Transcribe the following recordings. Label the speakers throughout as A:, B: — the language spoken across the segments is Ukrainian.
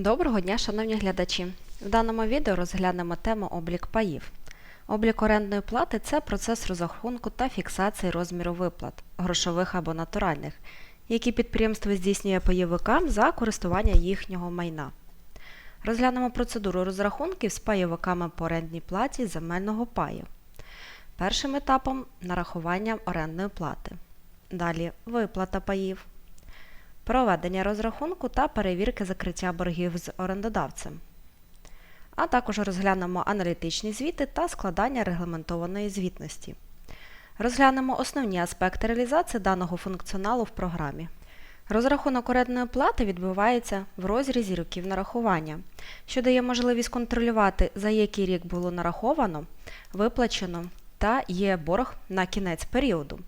A: Доброго дня, шановні глядачі! В даному відео розглянемо тему облік паїв. Облік орендної плати це процес розрахунку та фіксації розміру виплат, грошових або натуральних, які підприємство здійснює пайовикам за користування їхнього майна. Розглянемо процедуру розрахунків з пайовиками по орендній платі земельного паю. Першим етапом нарахування орендної плати. Далі виплата паїв проведення розрахунку та перевірки закриття боргів з орендодавцем. А також розглянемо аналітичні звіти та складання регламентованої звітності. Розглянемо основні аспекти реалізації даного функціоналу в програмі. Розрахунок орендної плати відбувається в розрізі років нарахування, що дає можливість контролювати, за який рік було нараховано, виплачено та є борг на кінець періоду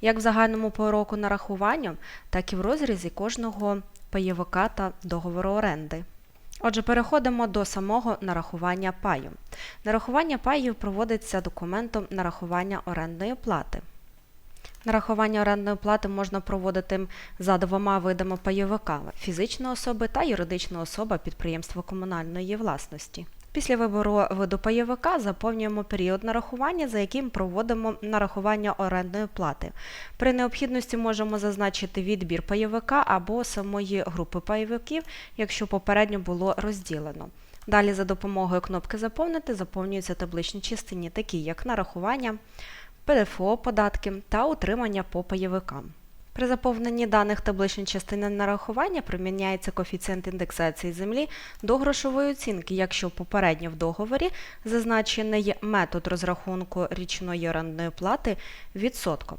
A: як в загальному по року нарахування, так і в розрізі кожного пайовика та договору оренди. Отже, переходимо до самого нарахування паю. Нарахування паїв проводиться документом нарахування орендної плати. Нарахування орендної плати можна проводити за двома видами пайовика – фізична особа та юридична особа підприємства комунальної власності. Після вибору виду пайовика заповнюємо період нарахування, за яким проводимо нарахування орендної плати. При необхідності можемо зазначити відбір пайовика або самої групи пайовиків, якщо попередньо було розділено. Далі за допомогою кнопки Заповнити заповнюються табличні частини, такі як нарахування, ПДФО податки та утримання по пайовикам. При заповненні даних табличної частини нарахування приміняється коефіцієнт індексації землі до грошової оцінки, якщо попередньо в договорі зазначений метод розрахунку річної орендної плати відсотком.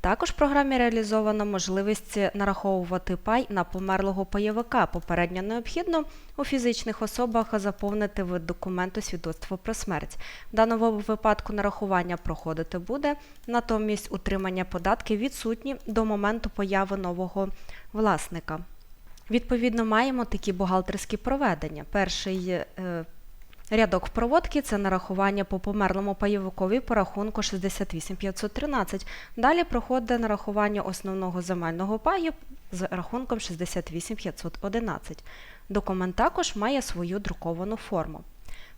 A: Також в програмі реалізована можливість нараховувати пай на померлого пайовика. Попередньо необхідно у фізичних особах заповнити вид документу свідоцтво про смерть. В даному випадку нарахування проходити буде, натомість утримання податків відсутні до моменту появи нового власника. Відповідно, маємо такі бухгалтерські проведення. Перший е, Рядок проводки це нарахування по померлому пайовикові по рахунку 68513. Далі проходить нарахування основного земельного паю з рахунком 68511. Документ також має свою друковану форму.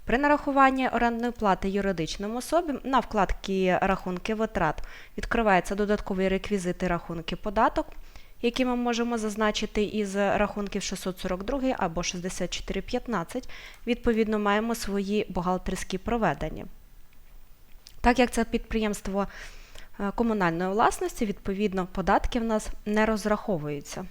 A: При нарахуванні орендної плати юридичним особі на вкладці Рахунки витрат відкриваються додаткові реквізити рахунки податок які ми можемо зазначити із рахунків 642 або 6415, відповідно, маємо свої бухгалтерські проведення. Так як це підприємство е, комунальної власності, відповідно, податки в нас не розраховуються.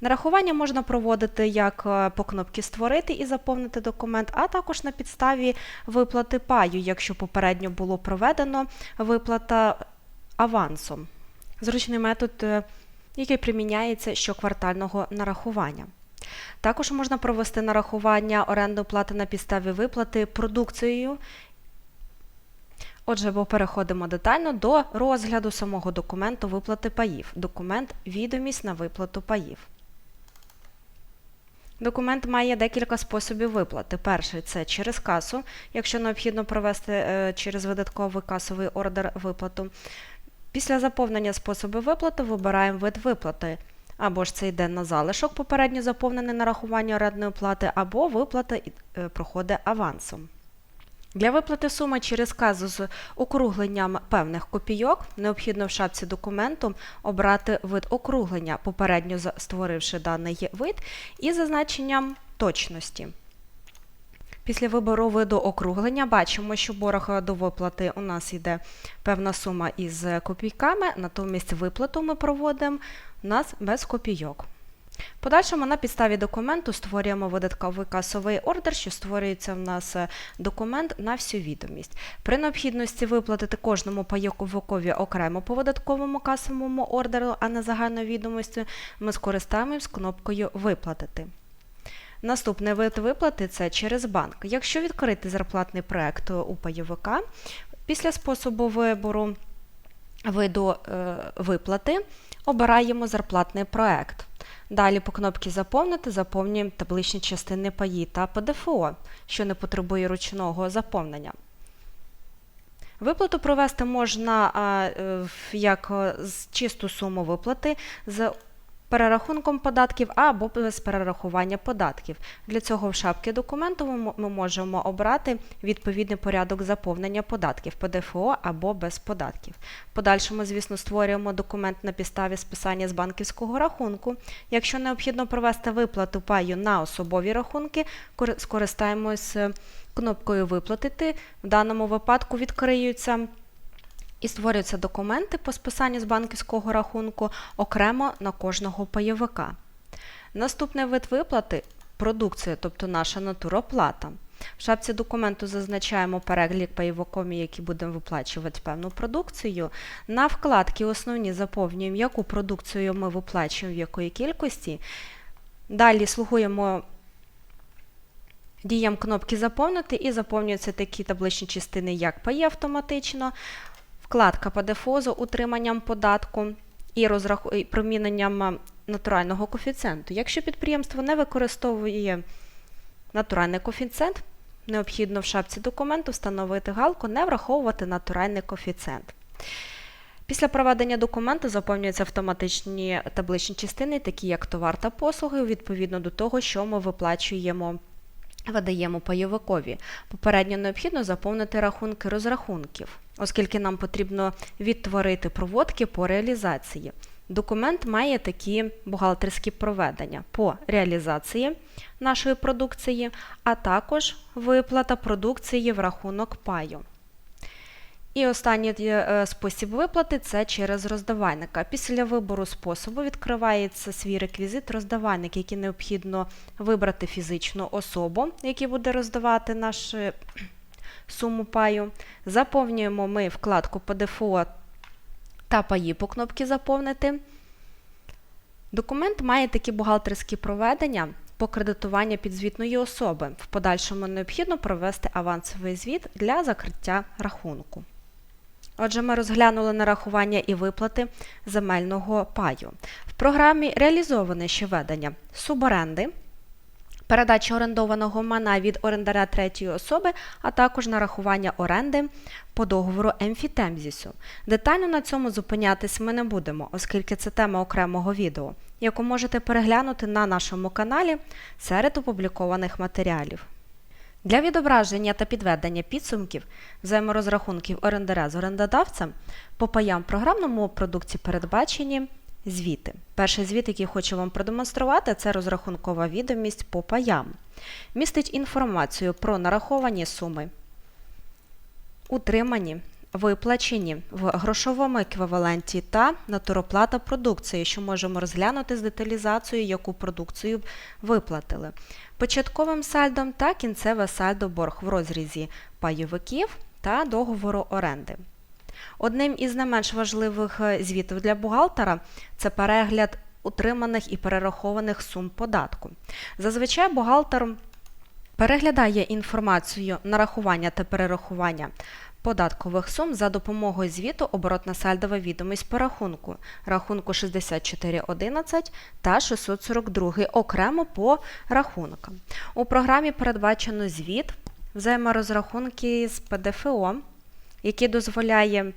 A: Нарахування можна проводити як е, по кнопці Створити і заповнити документ, а також на підставі виплати паю, якщо попередньо було проведено виплата авансом. Зручний метод е, який приміняється щоквартального нарахування. Також можна провести нарахування орендної плати на підставі виплати продукцією. Отже, бо переходимо детально до розгляду самого документу виплати паїв. Документ відомість на виплату паїв. Документ має декілька способів виплати. Перший це через касу, якщо необхідно провести е, через видатковий касовий ордер виплату. Після заповнення способу виплати вибираємо вид виплати. Або ж це йде на залишок, попередньо заповнене нарахування орендної плати, або виплата е, проходить авансом. Для виплати суми через казу з округленням певних копійок необхідно в шапці документу обрати вид округлення, попередньо створивши даний вид, і зазначенням точності. Після вибору виду округлення бачимо, що борг до виплати у нас йде певна сума із копійками, натомість виплату ми проводимо у нас без копійок. Подальшому на підставі документу створюємо видатковий касовий ордер, що створюється в нас документ на всю відомість. При необхідності виплатити кожному пайовикові окремо по видатковому касовому ордеру, а не загальною відомості, ми скористаємось кнопкою Виплатити. Наступний вид виплати це через банк. Якщо відкрити зарплатний проект у пайовика, після способу вибору виду е, виплати обираємо зарплатний проект. Далі по кнопці Заповнити заповнюємо табличні частини паї та ПДФО, що не потребує ручного заповнення. Виплату провести можна е, як чисту суму виплати з перерахунком податків або без перерахування податків. Для цього в шапці документу ми можемо обрати відповідний порядок заповнення податків ПДФО або без податків. В подальшому, звісно, створюємо документ на підставі списання з банківського рахунку. Якщо необхідно провести виплату паю на особові рахунки, кор- скористаємось е, кнопкою Виплатити. В даному випадку відкриються і створюються документи по списанню з банківського рахунку окремо на кожного пайовика. Наступний вид виплати продукція, тобто наша натуроплата. В шапці документу зазначаємо перелік пайовиком, які будемо виплачувати певну продукцію. На вкладки основні заповнюємо, яку продукцію ми виплачуємо, в якої кількості. Далі слугуємо діям кнопки Заповнити і заповнюються такі табличні частини, як паї автоматично, вкладка ПДФО з утриманням податку і, розраху... і проміненням натурального коефіцієнту. Якщо підприємство не використовує натуральний коефіцієнт, необхідно в шапці документу встановити галку Не враховувати натуральний коефіцієнт. Після проведення документу заповнюються автоматичні табличні частини, такі як товар та послуги, відповідно до того, що ми виплачуємо видаємо пайовикові. Попередньо необхідно заповнити рахунки розрахунків, оскільки нам потрібно відтворити проводки по реалізації. Документ має такі бухгалтерські проведення по реалізації нашої продукції, а також виплата продукції в рахунок паю. І останній е, спосіб виплати це через роздавальника. Після вибору способу відкривається свій реквізит роздавальник, який необхідно вибрати фізичну особу, який буде роздавати нашу суму паю. Заповнюємо ми вкладку ПДФО та паї по кнопці Заповнити. Документ має такі бухгалтерські проведення по кредитуванню підзвітної особи. В подальшому необхідно провести авансовий звіт для закриття рахунку. Отже, ми розглянули нарахування і виплати земельного паю. В програмі реалізоване ще ведення суборенди, передача орендованого майна від орендаря третьої особи, а також нарахування оренди по договору емфітемзісу. Детально на цьому зупинятись ми не будемо, оскільки це тема окремого відео, яку можете переглянути на нашому каналі серед опублікованих матеріалів. Для відображення та підведення підсумків взаєморозрахунків орендаря з орендодавцем по паям програмному продукті передбачені звіти. Перший звіт, який хочу вам продемонструвати, це розрахункова відомість по паям. Містить інформацію про нараховані суми, утримані, виплачені в грошовому еквіваленті та натуроплата продукції, що можемо розглянути з деталізацією, яку продукцію виплатили. Початковим сальдом та кінцеве сальдо борг в розрізі пайовиків та договору оренди. Одним із не менш важливих е, звітів для бухгалтера це перегляд утриманих і перерахованих сум податку. Зазвичай бухгалтер переглядає інформацію нарахування та перерахування податкових сум за допомогою звіту оборотна сальдова відомість по рахунку, рахунку 6411 та 642 окремо по рахункам. У програмі передбачено звіт взаєморозрахунки з ПДФО, який дозволяє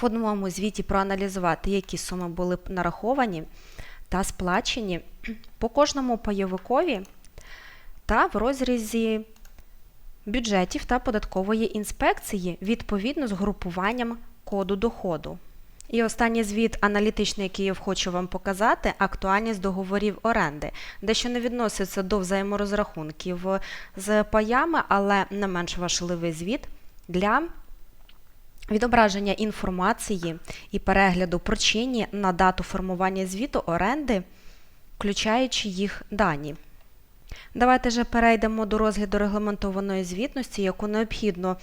A: в одному звіті проаналізувати, які суми були нараховані та сплачені по кожному пайовикові та в розрізі бюджетів та податкової інспекції відповідно з групуванням коду доходу. І останній звіт аналітичний, який я хочу вам показати, актуальність договорів оренди, дещо не відноситься до взаєморозрахунків з паями, але не менш важливий звіт для відображення інформації і перегляду причині на дату формування звіту оренди, включаючи їх дані. Давайте же перейдемо до розгляду регламентованої звітності, яку необхідно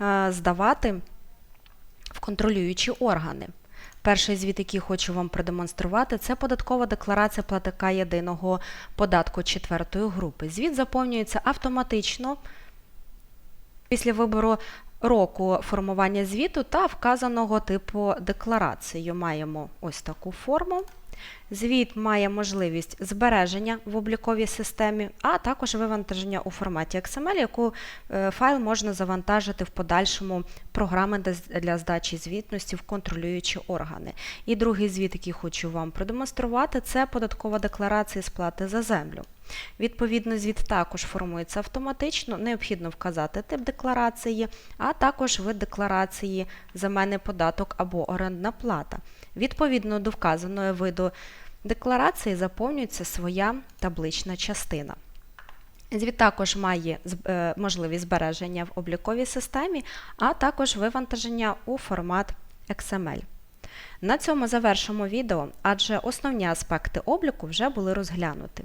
A: е, здавати в контролюючі органи. Перший звіт, який хочу вам продемонструвати, це податкова декларація платика єдиного податку четвертої групи. Звіт заповнюється автоматично після вибору року формування звіту та вказаного типу декларації. Маємо ось таку форму. Звіт має можливість збереження в обліковій системі, а також вивантаження у форматі XML, яку е, файл можна завантажити в подальшому програми для- для здачі звітності в контролюючі органи. І другий звіт, який хочу вам продемонструвати, це податкова декларація сплати за землю. Відповідно, звіт також формується автоматично, необхідно вказати тип декларації, а також вид декларації земельний податок або орендна плата. Відповідно до вказаного виду декларації заповнюється своя таблична частина. Звіт також має е, можливість збереження в обліковій системі, а також вивантаження у формат XML. На цьому завершимо відео, адже основні аспекти обліку вже були розглянуті.